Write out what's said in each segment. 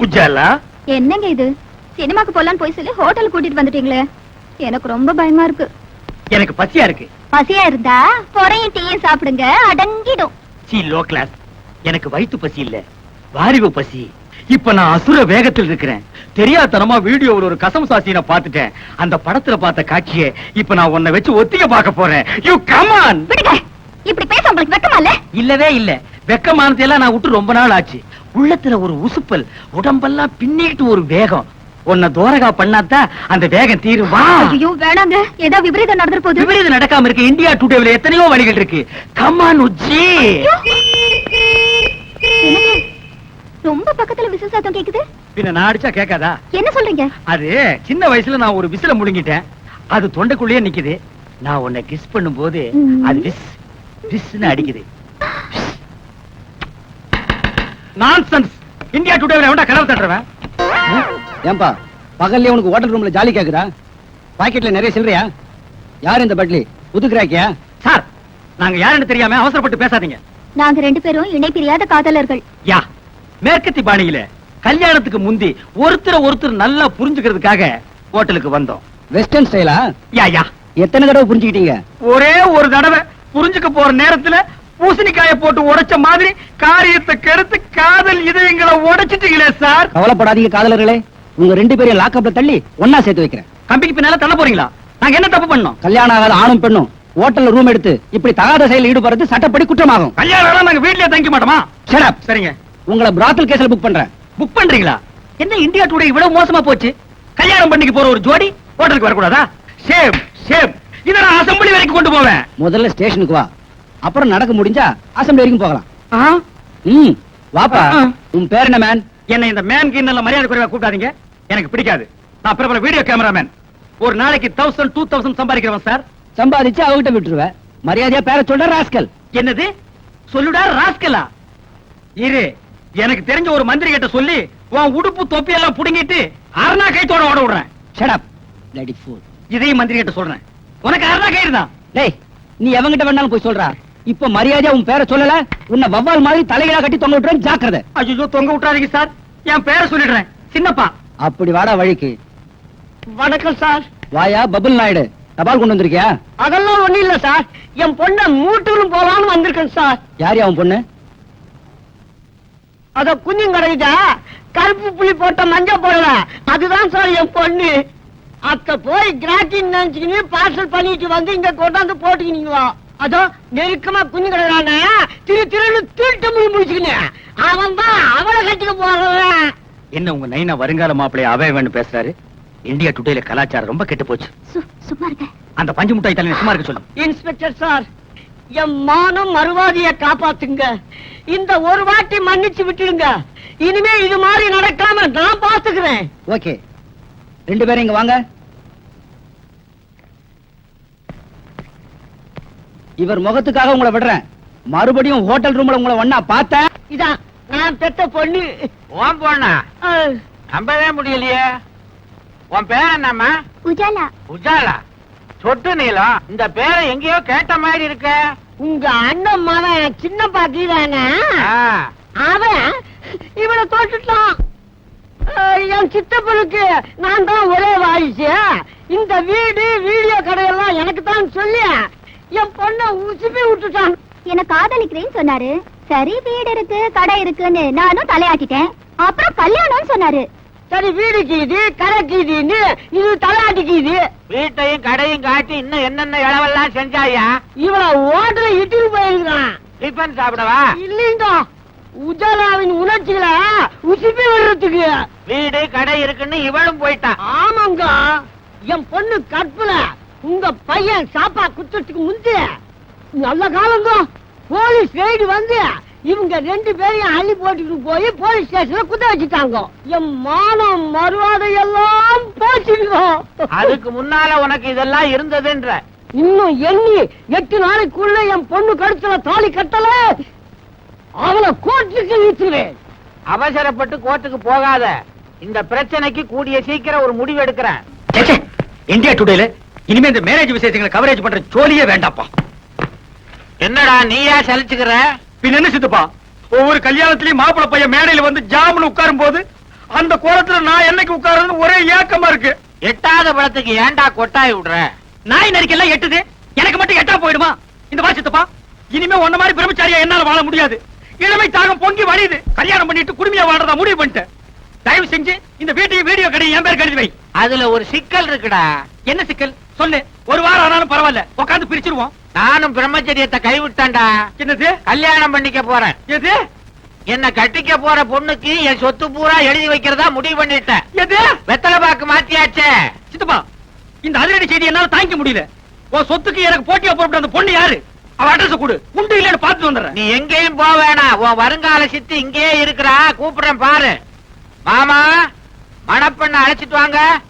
உஜாலா என்னங்க இது? சினிமாக்கு போலான்னு போய் சொல்லி ஹோட்டல் கூட்டிட்டு வந்துட்டீங்களே. எனக்கு ரொம்ப பயமா இருக்கு. எனக்கு பசியா இருக்கு. பசியா இருந்தா பொறையும் டீயும் சாப்பிடுங்க அடங்கிடும். சி லோ கிளாஸ் எனக்கு வயித்து பசி இல்ல வாரிவு பசி. இப்ப நான் அசுர வேகத்தில் இருக்கிறேன். தெரியாதனமா வீடியோவில் ஒரு கசம் சாசின பார்த்துட்டேன். அந்த படத்துல பார்த்த காட்சியை இப்ப நான் உன்னை வச்சு ஒத்திக பார்க்க போறேன். யூ கமான் விடுங்க! இப்படி பேச உங்களுக்கு வெக்கமா இல்ல? இல்லவே இல்ல. வெக்கமானதை எல்லாம் நான் விட்டு ரொம்ப நாள் ஆச்சு. உள்ளத்துல ஒரு உசுப்பல் உடம்பெல்லாம் பின்னிட்டு ஒரு வேகம். உன்னை தோரகா பண்ணாதான் அந்த வேகம் தீரும். வா! ஐயோ வேணாங்க. ஏதோ விபரீதம் நடந்துற போகுது விபரீதம் நடக்காம இருக்கு. இந்தியா டுடேல எத்தனையோ வழிகள் இருக்கு. கமான் என்னங்க? ரொம்ப பக்கத்துல விசில் சத்தம் கேக்குது. பின்ன நான் அடிச்சா கேட்காதா? என்ன சொல்றீங்க? அது சின்ன வயசுல நான் ஒரு விசில முழுங்கிட்டேன் அது தொண்டைக்குள்ளேயே நிக்குது. நான் உன்னை கிஸ் பண்ணும்போது. அது விஸ் விஸ்னு அடிக்குது. நான்சென்ஸ் இந்தியா டுடேல எவன்டா கனவு தட்டுறவன்? ஏன்பா பகல்ல உனக்கு ஹோட்டல் ரூம்ல ஜாலி கேக்குதா? பாக்கெட்ல நிறைய சில்லறையா? யார் இந்த பட்லி புது கிராக்கியா? சார் நாங்க யாருன்னு தெரியாம அவசரப்பட்டு பேசாதீங்க. நாங்க ரெண்டு பேரும் இணை பிரியாத காதலர்கள். யா மேற்கத்தி பாணியில கல்யாணத்துக்கு முந்தி ஒருத்தரை ஒருத்தர் நல்லா புரிஞ்சுக்கிறதுக்காக ஹோட்டலுக்கு வந்தோம். வெஸ்டர்ன் ஸ்டைலா யா யா. எத்தனை தடவை புரிஞ்சுக்கிட்டீங்க? ஒரே ஒரு தடவை புரிஞ்சுக்க போற நேரத்துல பூசணிக்காய போட்டு உடைச்ச மாதிரி காரியத்தை கெடுத்து காதல் இதயங்களை உடைச்சிட்டீங்களே சார். கவலைப்படாதீங்க காதலர்களே. உங்க ரெண்டு பேரையும் லாக்கப்ல தள்ளி ஒன்னா சேர்த்து வைக்கிறேன். கம்பிக்கு பின்னால தள்ள போறீங்களா? நாங்க என்ன தப்பு பண்ணோம்? கல்யாணம் ஆகாத ஆணும் பெண்ணும் ஹோட்டல்ல ரூம் எடுத்து இப்படி தகாத செயல் ஈடுபடுறது சட்டப்படி குற்றமாகும். கல்யாணம் நாங்க வீட்லயே தங்கிக்க மாட்டோமா? Up. சரிங்க. உங்களை பிராத்தல் கேஸ்ல புக் பண்றேன். புக் பண்றீங்களா? என்ன இந்தியா டுடே இவ்வளவு மோசமா போச்சு? கல்யாணம் பண்ணிக்கு போற ஒரு ஜோடி ஹோட்டலுக்கு வரக்கூடாதா? சேம் சேம் இத நான் அசம்பிளி வரைக்கும் கொண்டு போவேன். முதல்ல ஸ்டேஷனுக்கு வா. அப்புறம் நடக்க முடிஞ்சா அசம்பிளி வரைக்கும் போகலாம்? ம் வாப்பா. உன் பேர் என்ன மேன் என்ன இந்த மேன் கிண்ணல மரியாதை குறைவா கூப்பிடாதீங்க. எனக்கு பிடிக்காது. நான் பிரபல வீடியோ கேமராமேன் ஒரு நாளைக்கு தௌசண்ட் டூ தௌசண்ட் சம்பாதிக்கிறவன் சார் சம்பாதிச்சு அவகிட்ட விட்டுருவேன் மரியாதையா பேர சொல்ற ராஸ்கல். என்னது? சொல்லுடா ராஸ்கலா? இரு எனக்கு தெரிஞ்ச ஒரு மந்திரி கிட்ட சொல்லி உன் உடுப்பு தொப்பி எல்லாம் புடுங்கிட்டு அரணா கைத்தோட ஓட விடுறேன். இதையும் மந்திரி கிட்ட சொல்றேன். உனக்கு அரணா கயிறு தான். டேய் நீ எவங்கிட்ட வேணாலும் போய் சொல்றா. இப்ப மரியாதையா உன் பேரை சொல்லல? உன்னை வவ்வால் மாதிரி தலைகளா கட்டி தொங்க விட்டுறேன் ஜாக்கிரதை. ஐயோ தொங்க விட்டுறாதீங்க சார். என் பேரை சொல்லிடுறேன். சின்னப்பா. அப்படி வாடா வழிக்கு. வணக்கம் சார். வாயா பபுல் நாயுடு. தபால் கொண்டு வந்திருக்கியா? அதெல்லாம் ஒண்ணு இல்ல சார். என் பொண்ண மூட்டூரும் போலான்னு வந்திருக்கேன் சார். யார் அவன் பொண்ணு? அத குஞ்சும் கிடைக்குதா கருப்பு புள்ளி போட்ட மஞ்ச போடல. அதுதான் சார் என் பொண்ணு. அத்த போய் கிராக்கிங் நினைச்சுக்கின்னு பார்சல் பண்ணிட்டு வந்து இங்க கொண்டாந்து போட்டுக்கினீங்களா? அதோ நெருக்கமா குஞ்சு கிடக்குறானே. திரு திருன்னு திருட்டு முடி முடிச்சுக்கினு அவன் தான் அவளை கட்டிக்க போறவன். என்ன உங்க நைனா வருங்கால மாப்பிளைய அவே வேணும் பேசுறாரு? இந்தியா டுடேல கலாச்சாரம் ரொம்ப கெட்டு போச்சு. சும்மா இருங்க அந்த பஞ்சு முட்டாய் தலைவர் சும்மா இருக்க சொல்லு. இன்ஸ்பெக்டர் சார் என் மானம் மறுவாதிய காப்பாத்துங்க. இந்த ஒரு வாட்டி மன்னிச்சு விட்டுடுங்க. இனிமே இது மாதிரி நடக்காம நான் பாத்துக்கிறேன் ஓகே. ரெண்டு பேரும் இங்க வாங்க. இவர் முகத்துக்காக உங்களை விடுறேன். மறுபடியும் ஹோட்டல் ரூம்ல உங்களை ஒன்னா பார்த்தேன். இதான் நான் பெத்த பொண்ணு. உன் பொண்ணா? நம்பவே முடியலையே. உன் பேர் என்னம்மா? உஜாலா. உஜாலா? சொட்டு நீளம். இந்த பேரை எங்கேயோ கேட்ட மாதிரி இருக்க. உங்க அண்ணன் மகன் சின்ன பாட்டி தானே? அவன் இவனை தோட்டுட்டான். என் சித்தப்பனுக்கு நான் தான் ஒரே வாரிசு. இந்த வீடு வீடியோ கடையெல்லாம் எனக்கு தான் சொல்லி. என் பொண்ணை உசுப்பி விட்டுட்டான். என்ன காதலிக்கிறேன்னு சொன்னாரு. சரி வீடு இருக்கு கடை இருக்குன்னு நானும் தலையாட்டிட்டேன். அப்புறம் கல்யாணம்னு சொன்னாரு. சரி வீடு கீது கடை கீதுன்னு இது தலையாட்டிக்குது. வீட்டையும் கடையும் காட்டி இன்னும் என்னென்ன இளவெல்லாம் செஞ்சாயா? இவனை ஓட்டுல இட்டுட்டு போயிருக்கான் டிஃபன் சாப்பிடவா? இல்லைங்க. உஜாலாவின் உணர்ச்சிகளை உசுப்பி விடுறதுக்கு. வீடு கடை இருக்குன்னு இவளும் போயிட்டான் ஆமாங்க. என் பொண்ணு கற்பல உங்க பையன் சாப்பா குத்துறதுக்கு முந்தி நல்ல காலங்க போலீஸ் ரெய்டு வந்து இவங்க ரெண்டு பேரையும் அள்ளி போட்டுட்டு போய் போலீஸ் ஸ்டேஷன்ல குத்த வச்சுட்டாங்க. என் மானம் மறுவாதை எல்லாம் போச்சுங்க. அதுக்கு முன்னால உனக்கு இதெல்லாம் இருந்ததுன்ற. இன்னும் எண்ணி எட்டு நாளைக்குள்ள என் பொண்ணு கழுத்துல தாலி கட்டல. அவளை கோர்ட்டுக்கு இழுத்துருவேன். அவசரப்பட்டு கோர்ட்டுக்கு போகாத. இந்த பிரச்சனைக்கு கூடிய சீக்கிரம் ஒரு முடிவு எடுக்கிறேன். இந்தியா டுடேல இனிமே இந்த மேரேஜ் விசேஷங்களை கவரேஜ் பண்ற ஜோலியே வேண்டாப்பா என்னடா நீயா சலிச்சுக்கிற? பின்ன என்ன சித்துப்பா? ஒவ்வொரு கல்யாணத்திலயும் மாப்பிள்ளை பையன் மேடையில வந்து ஜாமுன்னு உட்காரும் போது அந்த கோலத்துல நான் என்னைக்கு உட்கார்றது ஒரே ஏக்கமா இருக்கு. எட்டாத பழத்துக்கு ஏன்டா கொட்டாய் விடுற? நாய் நரிக்கெல்லாம் எட்டுது. எனக்கு மட்டும் எட்டா போயிடுமா? இந்த மாதிரி சித்தப்பா. இனிமே உன்ன மாதிரி பிரம்மச்சாரியா என்னால வாழ முடியாது. இளமை தாகம் பொங்கி வழியுது. கல்யாணம் பண்ணிட்டு குடுமையா வாழ்றதா முடிவு பண்ணிட்டேன். தயவு செஞ்சு இந்த வீட்டையும் வீடியோ கடையும் என் பேர் கழுதி வை. அதுல ஒரு சிக்கல் இருக்குடா. என்ன சிக்கல்? சொல்லு. ஒரு வாரம் ஆனாலும் பரவாயில்ல. உட்காந்து பிரிச்சிருவோம். நானும் பிரம்மச்சரியத்தை கைவிட்டேன்டா. என்னது? கல்யாணம் பண்ணிக்க போறேன். எது? என்ன கட்டிக்க போற பொண்ணுக்கு என் சொத்து பூரா எழுதி வைக்கிறதா முடிவு பண்ணிட்டேன். எது? வெத்தலை பாக்கு மாத்தியாச்சே. சித்தப்பா இந்த அதிரடி செய்தி என்னால தாங்கிக்க முடியல. உன் சொத்துக்கு எனக்கு போட்டியா போட்டு அந்த பொண்ணு யாரு? அவ அட்ரஸ் கொடு. உண்டு இல்லன்னு பார்த்து வந்துடுறேன். நீ எங்கேயும் போக வேணாம். உன் வருங்கால சித்தி இங்கேயே இருக்கிறா. கூப்பிடுறேன் பாரு. மாமா மணப்பெண்ண அழைச்சிட்டு வாங்க.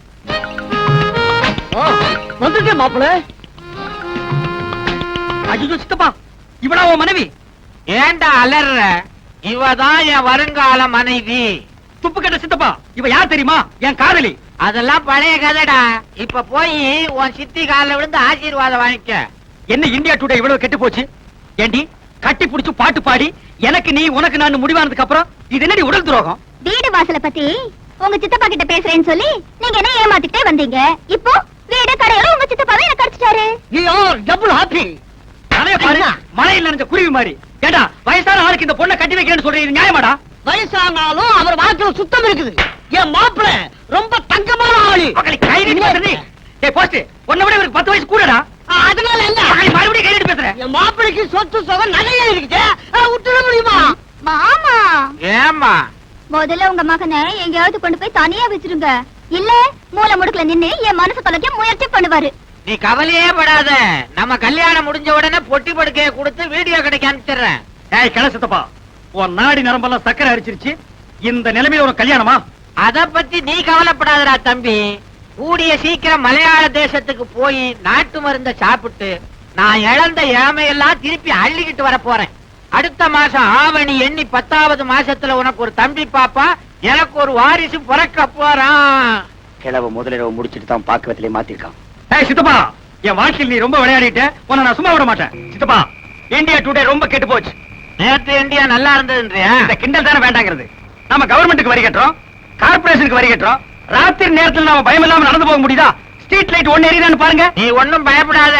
வந்துட்டே மாப்பிள. ஐயோ சித்தப்பா இவளா உன் மனைவி? ஏன்டா அலற? இவதான் என் வருங்கால மனைவி. துப்பு கட்ட சித்தப்பா இவ யார் தெரியுமா? என் காதலி. அதெல்லாம் பழைய கதைடா. இப்ப போய் உன் சித்தி காலில் விழுந்து ஆசீர்வாதம் வாங்கிக்க. என்ன இந்தியா டுடே இவ்வளவு கெட்டு போச்சு? ஏண்டி கட்டி புடிச்சு பாட்டு பாடி எனக்கு நீ உனக்கு நான் முடிவானதுக்கு அப்புறம் இது என்னடி உடல் துரோகம்? வீடு வாசல பத்தி உங்க சித்தப்பா கிட்ட பேசுறேன்னு சொல்லி நீங்க என்ன ஏமாத்திட்டே வந்தீங்க? இப்போ வீடு கடையில உங்க சித்தப்பாவே எனக்கு அடிச்சிட்டாரு. நீ டபுள் ஹாப்பி அதைய பாரு மழையில் நனைஞ்ச குருவி மாதிரி. ஏண்டா வயசான ஆளுக்கு இந்த பொண்ணை கட்டி வைக்கிறேன்னு சொல்றீங்க நியாயமாடா? வயசானாலும் அவர் வாழ்க்கையில சுத்தம் இருக்குது. என் மாப்பிள ரொம்ப தங்கமான ஆளு. மக்களை கை நீட்டி பேசுறீ ஏய் போஸ்ட் உன்னை விட இவருக்கு பத்து வயசு கூடடா. அதனால என்ன? மக்களை மறுபடியும் கை நீட்டி பேசுறேன். என் மாப்பிளைக்கு சொத்து சுகம் நிறைய இருக்குது. விட்டுட முடியுமா? மாமா. ஏம்மா? முதல்ல உங்க மகனை எங்கேயாவது கொண்டு போய் தனியா வச்சிருங்க. இல்ல மூல முடுக்குல நின்னு என் மனசு தொலைக்க முயற்சி பண்ணுவாரு. நீ கவலையே படாத. நம்ம கல்யாணம் முடிஞ்ச உடனே பொட்டி படுக்கைய கொடுத்து வீடியோ கடைக்கு அனுப்பிச்சிடுறேன். ஏய் கிள சித்தப்பா உன் நாடி நரம்பெல்லாம் சக்கரை அரிச்சிருச்சு. இந்த நிலைமையில ஒரு கல்யாணமா? அத பத்தி நீ கவலைப்படாதடா தம்பி. கூடிய சீக்கிரம் மலையாள தேசத்துக்கு போய் நாட்டு மருந்த சாப்பிட்டு நான் இழந்த இளமையெல்லாம் திருப்பி அள்ளிக்கிட்டு வர போறேன். அடுத்த மாசம் ஆவணி எண்ணி பத்தாவது மாசத்துல உனக்கு ஒரு தம்பி பாப்பா எனக்கு ஒரு வாரிசு பிறக்க போறான். கிழவ முதலிரவு முடிச்சிட்டு தான் பாக்குவத்திலே மாத்திருக்கான். ஏய் சித்தப்பா என் வாழ்க்கையில் நீ ரொம்ப விளையாடிட்ட உன்னை நான் சும்மா விட மாட்டேன். சித்தப்பா இந்தியா டுடே ரொம்ப கெட்டு போச்சு. நேத்து இந்தியா நல்லா இருந்ததுன்றியா? இந்த கிண்டல் தானே வேண்டாங்கிறது. நம்ம கவர்மெண்ட்டுக்கு வரி கட்டுறோம் கார்பரேஷனுக்கு வரி கட்டுறோம் ராத்திரி நேரத்துல நாம பயம் இல்லாம நடந்து போக முடியுதா? ஸ்ட்ரீட் லைட் ஒண்ணு எரியுதான்னு பாருங்க. நீ ஒண்ணும் பயப்படாத.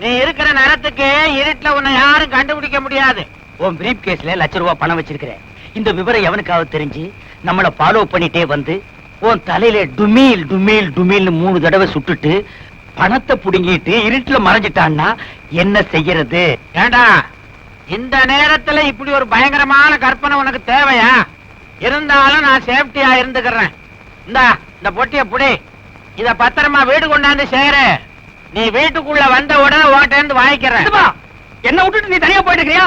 நீ இருக்கிற நேரத்துக்கு இருட்டுல உன்னை யாரும் கண்டுபிடிக்க முடியாது. உன் பிரீப் கேஸ்ல லட்ச ரூபாய் பணம் வச்சிருக்கிறேன். இந்த விவரம் எவனுக்காவது தெரிஞ்சு? நம்மள ஃபாலோ பண்ணிட்டே வந்து உன் தலையில டுமீல் டுமீல் டுமீல்னு மூணு தடவை சுட்டுட்டு பணத்தை புடுங்கிட்டு இருட்டுல மறைஞ்சிட்டான்னா என்ன செய்யறது? ஏண்டா இந்த நேரத்துல இப்படி ஒரு பயங்கரமான கற்பனை உனக்கு தேவையா? இருந்தாலும் நான் சேஃப்டியா இருந்துக்கிறேன். இந்தா இந்த பொட்டிய புடி. இத பத்திரமா வீடு கொண்டாந்து சேரு. நீ வீட்டுக்குள்ள வந்த உடனே இருந்து வாங்கிக்கிறேன். என்ன விட்டுட்டு நீ தனியா போயிட்டு இருக்கியா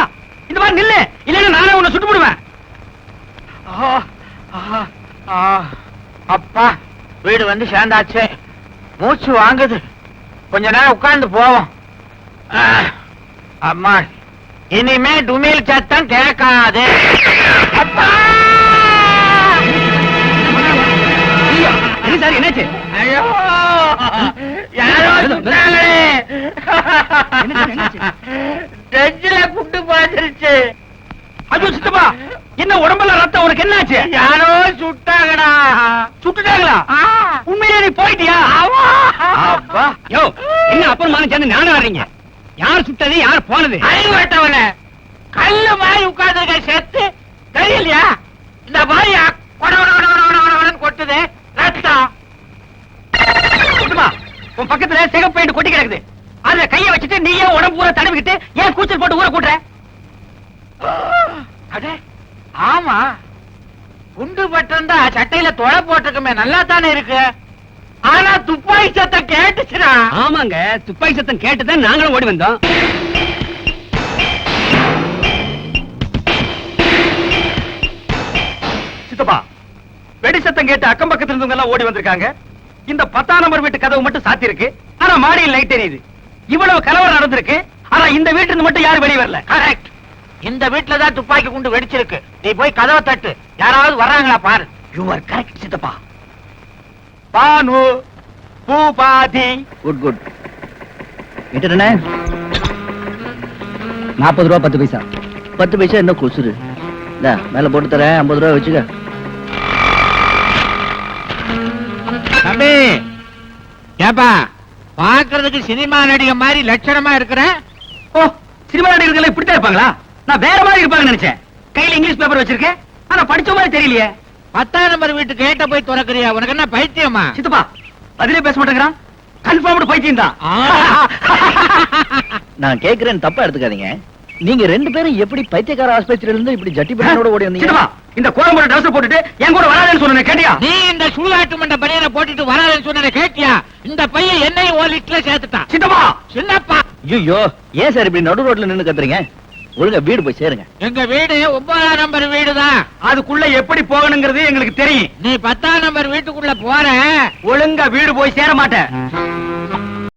இந்த மாதிரி நில்லு இல்லைன்னா நானே உன்னை சுட்டு ஆ. அப்பா வீடு வந்து சேர்ந்தாச்சே. மூச்சு வாங்குது. கொஞ்ச நேரம் உட்கார்ந்து போவோம். அம்மா இனிமே டுமில் சத்தம் கேட்காது. அப்பா! அப்பா. யோ என்ன அப்புறமான சேர்ந்து நானும் வர்றீங்க? யார் சுட்டது யார் போனது? அறிவட்டவன கல்லு மாதிரி உட்கார்ந்து செத்து தெரியலையா? இந்த மாதிரி கொட்டுது. ரத்தம். உன் பக்கத்துல சிகப்பு பெயிண்ட் கொட்டி கிடக்குது. அதுல கைய வச்சுட்டு நீ ஏன் உடம்பு பூரா தடவிக்கிட்டு ஏன் கூச்சல் போட்டு ஊற கூட்டுற? அடே ஆமா. குண்டு பட்டிருந்தா சட்டையில தொலை போட்டிருக்குமே நல்லா தானே இருக்கு? ஆனா துப்பாக்கி சத்தம் கேட்டுச்சுடா. ஆமாங்க துப்பாக்கி சத்தம் கேட்டுதான் நாங்களும் ஓடி வந்தோம். சித்தப்பா வெடி சத்தம் கேட்டு அக்கம் பக்கத்துல இருந்தவங்க எல்லாம் ஓடி வந்திருக்காங்க. இந்த பத்தாம் நம்பர் வீட்டு கதவு மட்டும் சாத்தி இருக்கு. ஆனா மாடியில் லைட் எரியுது இவ்வளவு கலவரம் நடந்திருக்கு. ஆனா இந்த வீட்டுல இருந்து மட்டும் யாரும் வெளியே வரல. கரெக்ட் இந்த வீட்டுல தான் துப்பாக்கி குண்டு வெடிச்சிருக்கு. நீ போய் கதவை தட்டு. யாராவது வர்றாங்களா பாரு. யூ ஆர் கரெக்ட் சித்தப்பா. பானு பூபாதி. குட் குட் என்ன நாற்பது ரூபா பத்து பைசா. பத்து பைசா என்ன கொசுரு இந்தா மேல போட்டு தரேன். ஐம்பது ரூபா வச்சுக்க. தம்பி ஏப்பா பாக்குறதுக்கு சினிமா நடிகை மாதிரி லட்சணமா இருக்கிற? ஓ சினிமா நடிகர்கள் இப்படித்தான் இருப்பாங்களா? நான் வேற மாதிரி இருப்பாங்கன்னு நினைச்சேன். கையில இங்கிலீஷ் பேப்பர் வச்சிருக்கேன். ஆனா படிச்ச மாதிரி தெரியலையே. பத்தாம் நம்பர் வீட்டு கேட்ட போய் திறக்கறியா? உனக்கு என்ன பைத்தியமா? சித்தப்பா பதிலே பேச மாட்டேங்கிறான். கன்ஃபார்ம்டு பைத்தியம் தான். நான் கேக்குறேன் தப்பா எடுத்துக்காதீங்க. நீங்க ரெண்டு பேரும் எப்படி பைத்தியக்கார ஆஸ்பத்திரியில இருந்து இப்படி ஜட்டி பையனோட ஓடி வந்தீங்க? இந்த கோலம்போட ட்ரெஸ் போட்டுட்டு என் கூட வராதுன்னு சொன்னேன் கேட்டியா? நீ இந்த சூதாட்டு மண்ட பையனை போட்டுட்டு வராதுன்னு சொன்னதை கேட்டியா? இந்த பையன் என்னையும் ஒரு லிட்டர்ல சேர்த்துட்டான். சித்தப்பா! சின்னப்பா! ஐயோ ஏன் சார் இப்படி நடு ரோட்ல நின்னு கத்துறீங்க? ஒழுங்கா வீடு போய் சேருங்க. எங்க வீடு ஒன்பதாம் நம்பர் வீடுதான். அதுக்குள்ள எப்படி போகணுங்கிறது எங்களுக்கு தெரியும். நீ பத்தாம் நம்பர் வீட்டுக்குள்ள போற. ஒழுங்கா வீடு போய் சேர மாட்டேன்.